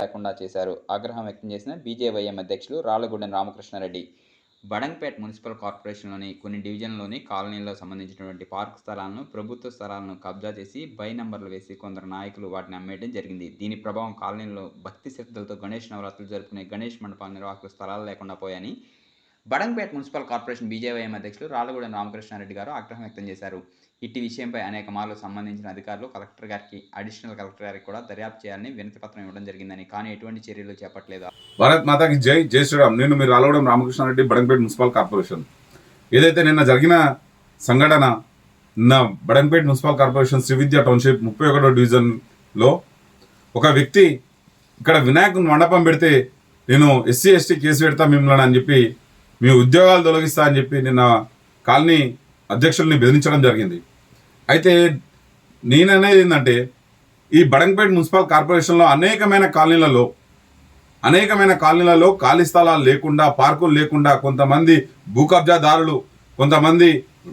లేకుండా చేశారు. ఆగ్రహం వ్యక్తం చేసిన బీజేవైఎం అధ్యక్షులు రాళ్ళగూడెం రామకృష్ణారెడ్డి. బడంగ్పేట్ మున్సిపల్ కార్పొరేషన్లోని కొన్ని డివిజన్లోని కాలనీల్లో సంబంధించినటువంటి పార్క్ స్థలాలను ప్రభుత్వ స్థలాలను కబ్జా చేసి బై నంబర్లు వేసి కొందరు నాయకులు వాటిని అమ్మేయడం జరిగింది. దీని ప్రభావం కాలనీలో భక్తి శ్రద్ధలతో గణేష్ నవరాత్రులు జరుపుకునే గణేష్ మండపాల నిర్వాహకులు స్థలాలు లేకుండా పోయాయని బడంగ్పేట్ మున్సిపల్ కార్పొరేషన్ బీజేవైఎం అధ్యక్షులు రాళ్ళగూడెం రామకృష్ణారెడ్డి గారు ఆగ్రహం వ్యక్తం చేశారు. ఇట్టి విషయంపై అనేక మార్లు సంబంధించిన అధికారులు కలెక్టర్ గారికి అడిషనల్ కలెక్టర్ గారికి కూడా దర్యాప్తు చేయాలని వినతి పత్రం ఇవ్వడం జరిగిందని కానీ ఎటువంటి చర్యలు చేపట్టలేదు? భారత్ మాతాకి జై జై శ్రీరామ్. నేను మీరు అలవడం రామకృష్ణారెడ్డి బడంపేట మున్సిపల్ కార్పొరేషన్. ఏదైతే నిన్న జరిగిన సంఘటన నిన్న Badangpet municipal corporation Srividya township ముప్పై ఒకటో డివిజన్లో ఒక వ్యక్తి ఇక్కడ వినాయకుని మండపం పెడితే నేను ఎస్సీ ఎస్టీ కేసు పెడతా మిమ్మల్ని అని చెప్పి మీ ఉద్యోగాలు తొలగిస్తా అని చెప్పి నిన్న కాలనీ అధ్యక్షుల్ని బెదిరించడం జరిగింది. అయితే నేననేది ఏంటంటే ఈ బడంపేట మున్సిపల్ కార్పొరేషన్లో అనేకమైన కాలనీలలో అనేకమైన కాలనీలలో ఖాళీ స్థలాలు లేకుండా పార్కులు లేకుండా కొంతమంది భూ కబ్జాదారులు కొంతమంది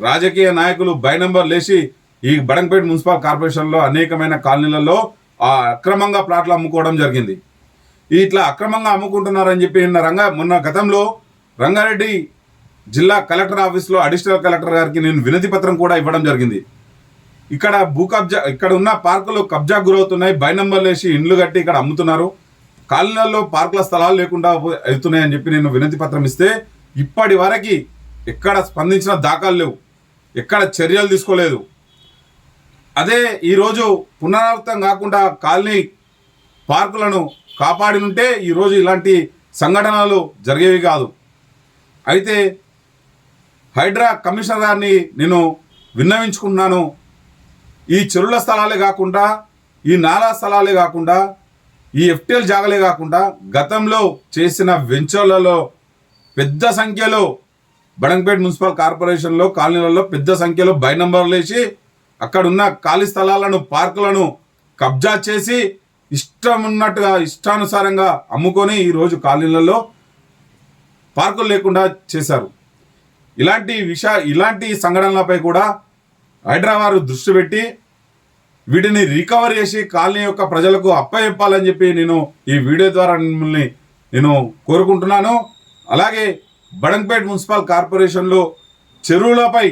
రాజకీయ నాయకులు బై నంబర్ లేచి ఈ బడంపేట మున్సిపల్ కార్పొరేషన్లో అనేకమైన కాలనీలలో ఆ అక్రమంగా ప్లాట్లు అమ్ముకోవడం జరిగింది. ఇట్లా అక్రమంగా అమ్ముకుంటున్నారని చెప్పి నిన్న రంగ మొన్న గతంలో రంగారెడ్డి జిల్లా కలెక్టర్ ఆఫీస్లో అడిషనల్ కలెక్టర్ గారికి నేను వినతి పత్రం కూడా ఇవ్వడం జరిగింది. ఇక్కడ భూ కబ్జా ఇక్కడ ఉన్న పార్కులు కబ్జా గురవుతున్నాయి. బై నెంబర్లు వేసి ఇండ్లు కట్టి ఇక్కడ అమ్ముతున్నారు. కాలనీలలో పార్కుల స్థలాలు లేకుండా అవుతున్నాయని చెప్పి నేను వినతి పత్రం ఇస్తే ఇప్పటి వరకు ఎక్కడ స్పందించిన దాఖలు లేవు. ఎక్కడ చర్యలు తీసుకోలేదు. అదే ఈరోజు పునరావృతం కాకుండా కాలనీ పార్కులను కాపాడి ఉంటే ఈరోజు ఇలాంటి సంఘటనలు జరిగేవి కాదు. అయితే హైడ్రా కమిషనర్ గారిని నేను విన్నవించుకున్నాను. ఈ చెరువుల స్థలాలే కాకుండా ఈ నాలా స్థలాలే కాకుండా ఈ ఎఫ్టీఎల్ జాగలే కాకుండా గతంలో చేసిన వెంచర్లలో పెద్ద సంఖ్యలో బడంపేట మున్సిపల్ కార్పొరేషన్లో కాలనీలలో పెద్ద సంఖ్యలో బై నంబర్లు వేసి అక్కడున్న ఖాళీ స్థలాలను పార్కులను కబ్జా చేసి ఇష్టం ఉన్నట్టుగా ఇష్టానుసారంగా అమ్ముకొని ఈరోజు కాలనీలలో పార్కులు లేకుండా చేశారు. ఇలాంటి విష ఇలాంటి సంఘటనలపై కూడా హైదరాబాద్ దృష్టి పెట్టి వీటిని రికవర్ చేసి కాలనీ యొక్క ప్రజలకు అప్పచెప్పాలని చెప్పి నేను ఈ వీడియో ద్వారా మిమ్మల్ని నేను కోరుకుంటున్నాను. అలాగే బడంపేట్ మున్సిపల్ కార్పొరేషన్లో చెరువులపై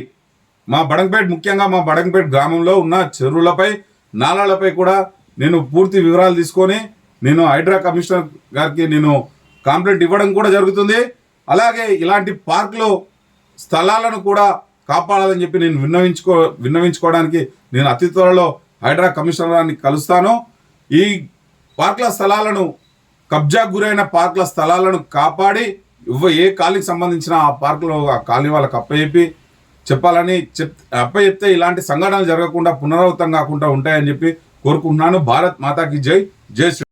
మా బడంపేట్ ముఖ్యంగా మా బడంపేట్ గ్రామంలో ఉన్న చెరువులపై నాలాలపై కూడా నేను పూర్తి వివరాలు తీసుకొని నేను హైడ్రా కమిషనర్ గారికి నేను కంప్లైంట్ ఇవ్వడం కూడా జరుగుతుంది. అలాగే ఇలాంటి పార్కులు స్థలాలను కూడా కాపాడాలని చెప్పి నేను విన్నవించుకో విన్నవించుకోవడానికి నేను అతి త్వరలో హైడ్రా కమిషనర్ని కలుస్తాను. ఈ పార్కుల స్థలాలను కబ్జా గురైన పార్కుల స్థలాలను కాపాడి ఇవ్వ ఏ ఖాళీకి సంబంధించిన ఆ పార్కులో ఆ ఖాళీ వాళ్ళకి అప్పచెప్పి చెప్పాలని చెప్ అప్పచెప్తే ఇలాంటి సంఘటనలు జరగకుండా పునరావృతం కాకుండా ఉంటాయని చెప్పి కోరుకుంటున్నాను. భారత్ మాతాకి జై. జై శ్రీ